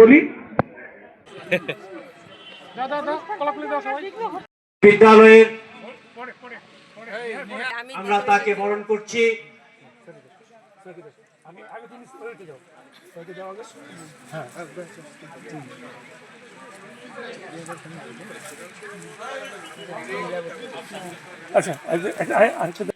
বলি। বিদ্যালয়ের আমরা তাকে বরণ করছি। আচ্ছা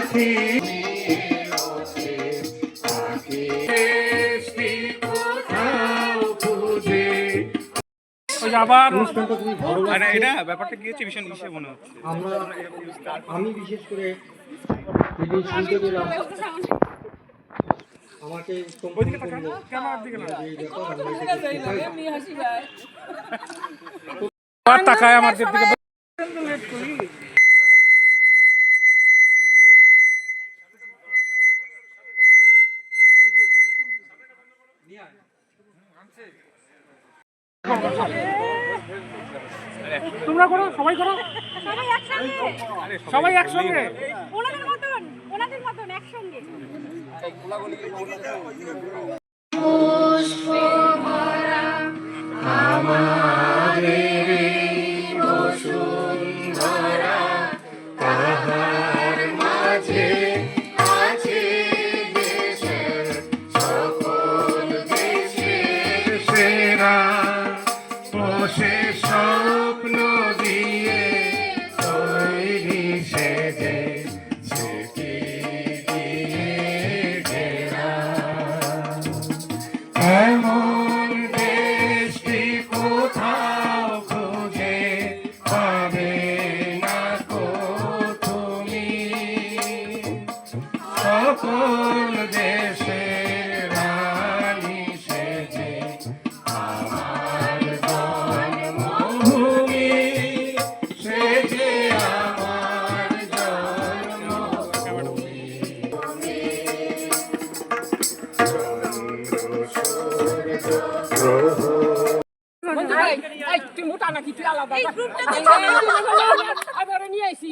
পাখি কোথাও খুঁজে ওই যে আবার মানে এটা ব্যাপারটা কি হচ্ছে? ভীষণ ইসে মনে হচ্ছে। আমরা আমি বিশেষ করে যেদিন শুনতে পেলাম আমাকে আমরা তাকায় আমাদের দিকে তোমরা করো সবাই করো। সবাই একসঙ্গে। সবাই একসঙ্গে। ওনাদের মতন ওনাদের মতন একসঙ্গে। তাহার মাঝে তুই মোটা নাকি? তুই আলাদা। আবার নিয়ে আইসি